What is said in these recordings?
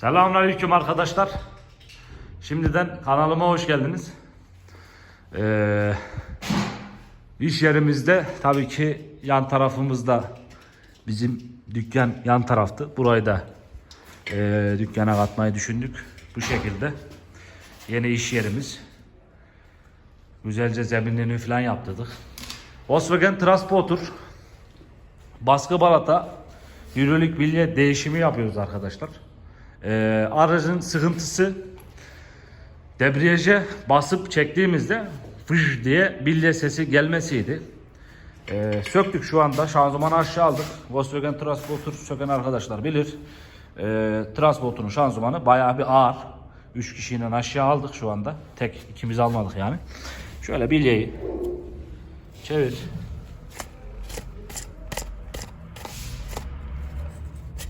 Selamünaleyküm arkadaşlar. Şimdiden kanalıma hoş geldiniz. Ee, iş yerimizde tabii ki yan tarafımızda bizim dükkan yan taraftı. Burayı da e, dükkana katmayı düşündük. Bu şekilde. Yeni iş yerimiz. Güzelce zeminini falan yaptırdık. Volkswagen Transporter baskı balata yürürlük bilye değişimi yapıyoruz arkadaşlar. Ee, aracın sıkıntısı debriyaja basıp çektiğimizde fış diye bilye sesi gelmesiydi. Ee, söktük şu anda şanzımanı aşağı aldık. Volkswagen Transporter söken arkadaşlar bilir. Ee, Transporter'ın şanzımanı bayağı bir ağır. 3 kişinin aşağı aldık şu anda. Tek ikimiz almadık yani. Şöyle bilyeyi çevir.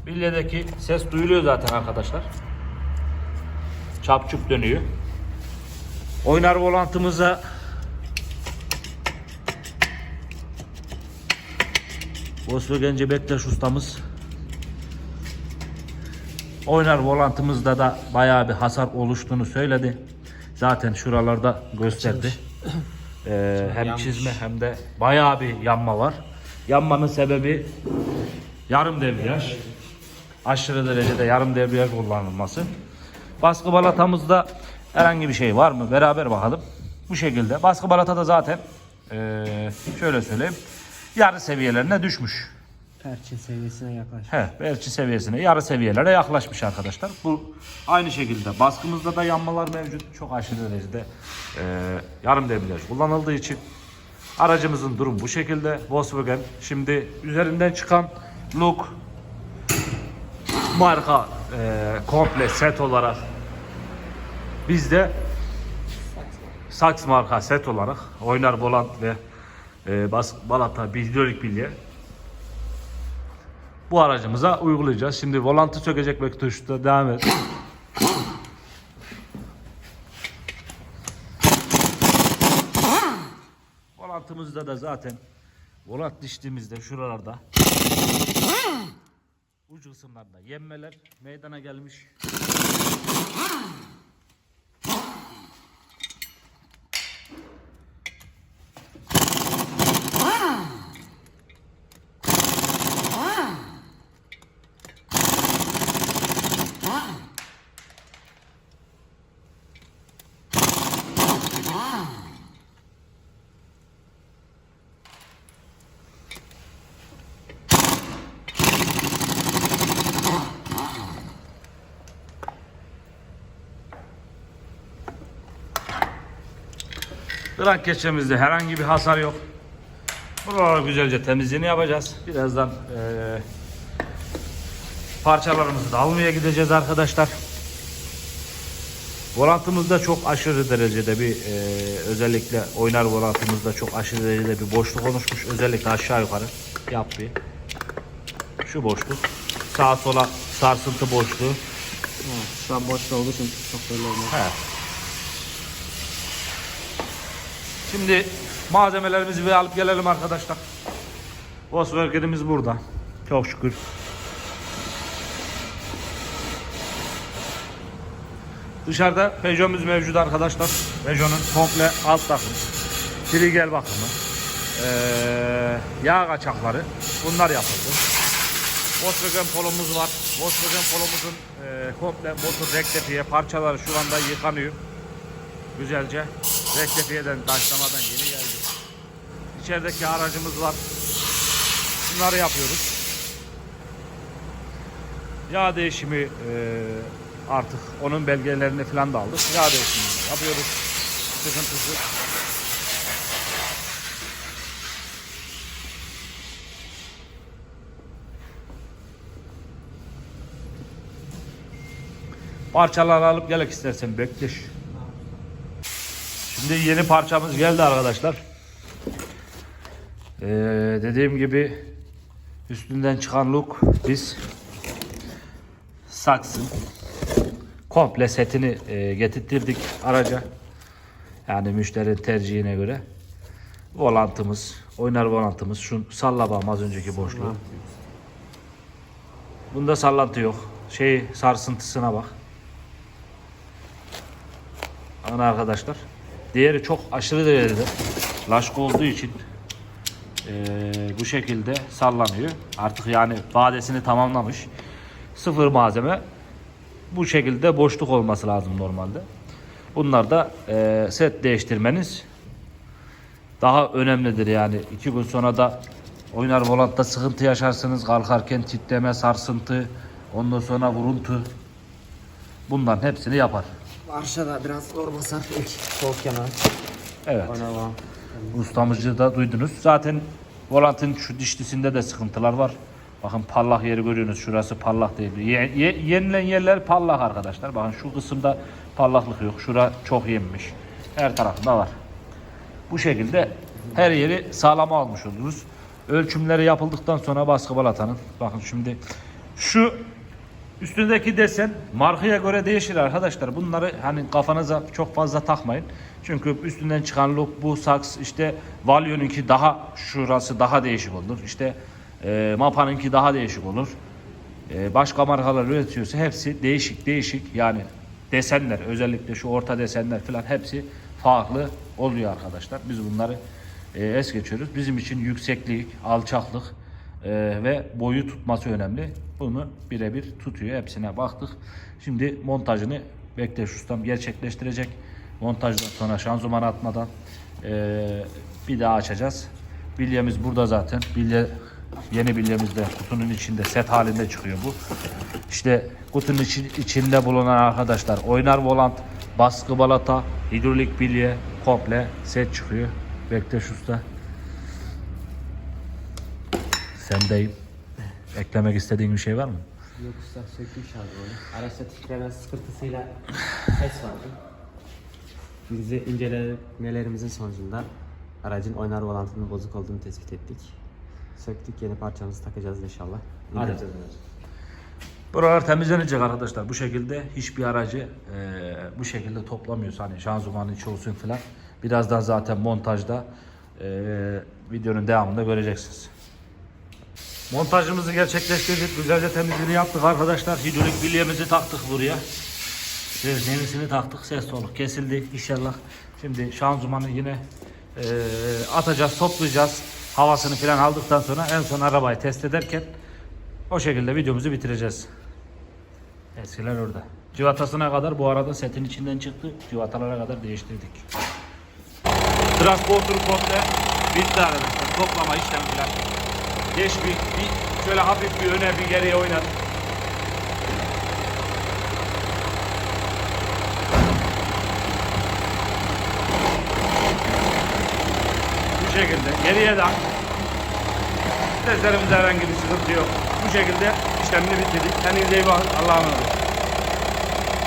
Bilyedeki ses duyuluyor zaten arkadaşlar. Çapçuk dönüyor. Oynar volantımıza Volkswagen Bektaş ustamız Oynar volantımızda da bayağı bir hasar oluştuğunu söyledi. Zaten şuralarda gösterdi. Ee, hem yanmış. çizme hem de bayağı bir yanma var. Yanmanın sebebi yarım debriyaj. Aşırı derecede yarım debriyaj kullanılması. Baskı balatamızda herhangi bir şey var mı? Beraber bakalım. Bu şekilde. Baskı balata da zaten eee, şöyle söyleyeyim. Yarı seviyelerine düşmüş. Perçin seviyesine yaklaş. He, belki seviyesine, yarı seviyelere yaklaşmış arkadaşlar. Bu aynı şekilde baskımızda da yanmalar mevcut. Çok aşırı derecede eee, yarım debriyaj kullanıldığı için aracımızın durum bu şekilde. Volkswagen şimdi üzerinden çıkan look marka eee, komple set olarak bizde Saks marka set olarak oynar volant ve eee bas, balata hidrolik bilye bu aracımıza uygulayacağız. Şimdi volantı sökecek ve tuşta devam et. Volantımızda da zaten volant diştiğimizde şuralarda ucu kısımlarda yenmeler meydana gelmiş. Kırak keçemizde herhangi bir hasar yok. Buraları güzelce temizliğini yapacağız. Birazdan eee parçalarımızı da almaya gideceğiz arkadaşlar. Volantımızda çok aşırı derecede bir eee, özellikle oynar volantımızda çok aşırı derecede bir boşluk oluşmuş. Özellikle aşağı yukarı yap bir. Şu boşluk. Sağa sola sarsıntı boşluğu. Şu an boşta olduğu için çok belli olmaz. Şimdi malzemelerimizi bir alıp gelelim arkadaşlar. Volkswagen'imiz burada. Çok şükür. Dışarıda Peugeot'umuz mevcut arkadaşlar. Peugeot'un komple alt takımı. Trigel bakımı. Ee, yağ kaçakları. Bunlar yapıldı. Volkswagen polomuz var. Volkswagen polomuzun e, komple motor rektifiye parçaları şu anda yıkanıyor. Güzelce. Rektifiyeden taşlamadan yeni geldi. İçerideki aracımız var. Bunları yapıyoruz. Yağ değişimi e, artık onun belgelerini falan da aldık. Yağ değişimini de yapıyoruz. Sıkıntısı. Parçaları alıp gelek istersen bekleş. Şimdi yeni parçamız geldi arkadaşlar. Ee, dediğim gibi üstünden çıkan look biz saksın komple setini e, getirttirdik araca. Yani müşteri tercihine göre. Volantımız, oynar volantımız. Şu sallabam az önceki boşluğu. Bunda sallantı yok. şey sarsıntısına bak. Bakın arkadaşlar. Diğeri çok aşırı derecede laşka olduğu için eee, bu şekilde sallanıyor. Artık yani vadesini tamamlamış. Sıfır malzeme. Bu şekilde boşluk olması lazım normalde. Bunlar da eee, set değiştirmeniz daha önemlidir yani. iki gün sonra da oynar volantta sıkıntı yaşarsınız. Kalkarken titreme, sarsıntı, ondan sonra vuruntu. Bunların hepsini yapar. Varşa biraz zor basar ilk sol kenar. Evet. Ona bak. Ustamızı da duydunuz. Zaten volantın şu dişlisinde de sıkıntılar var. Bakın parlak yeri görüyorsunuz. Şurası parlak değil. Ye- ye- yenilen yerler parlak arkadaşlar. Bakın şu kısımda parlaklık yok. Şura çok yenmiş. Her tarafında var. Bu şekilde her yeri sağlama almış oluruz. Ölçümleri yapıldıktan sonra baskı balatanın. Bakın şimdi şu Üstündeki desen markaya göre değişir arkadaşlar. Bunları hani kafanıza çok fazla takmayın. Çünkü üstünden çıkan look bu saks işte Valio'nunki daha şurası daha değişik olur. İşte e, Mapa'nınki daha değişik olur. E, başka markalar üretiyorsa hepsi değişik değişik yani desenler özellikle şu orta desenler falan hepsi farklı oluyor arkadaşlar. Biz bunları e, es geçiyoruz. Bizim için yükseklik, alçaklık e, ve boyu tutması önemli. Bunu birebir tutuyor. Hepsine baktık. Şimdi montajını Bektaş Ustam gerçekleştirecek. Montajdan sonra şanzıman atmadan e, bir daha açacağız. Bilyemiz burada zaten. Bilye yeni bilyemiz de kutunun içinde set halinde çıkıyor bu. İşte kutunun içi- içinde bulunan arkadaşlar oynar volant, baskı balata, hidrolik bilye komple set çıkıyor. Bektaş Usta. Sendeyim. Eklemek istediğin bir şey var mı? Yok usta sökmüş abi onu. Araçta titreme sıkıntısıyla ses vardı. Bizi incelemelerimizin sonucunda aracın oynar volantının bozuk olduğunu tespit ettik. Söktük yeni parçamızı takacağız inşallah. Hadi. Buralar temizlenecek arkadaşlar. Bu şekilde hiçbir aracı e, bu şekilde toplamıyoruz. Hani şanzımanın içi olsun filan. Birazdan zaten montajda e, videonun devamında göreceksiniz. Montajımızı gerçekleştirdik. Güzelce temizliğini yaptık arkadaşlar. Hidrolik bilyemizi taktık buraya. Evet, yenisini taktık. Ses soluk kesildi inşallah. Şimdi şanzımanı yine e, atacağız, toplayacağız. Havasını falan aldıktan sonra en son arabayı test ederken o şekilde videomuzu bitireceğiz. Eskiler orada. Civatasına kadar bu arada setin içinden çıktı. Civatalara kadar değiştirdik. Transporter komple bitti arkadaşlar. Toplama işlemi falan. Teşvik bir şöyle hafif bir öne bir geriye oynadık. Bu şekilde geriye de Testlerimizde herhangi bir sıkıntı yok. Bu şekilde işlemini bitirdik. Kendinize iyi. Allah'a emanet.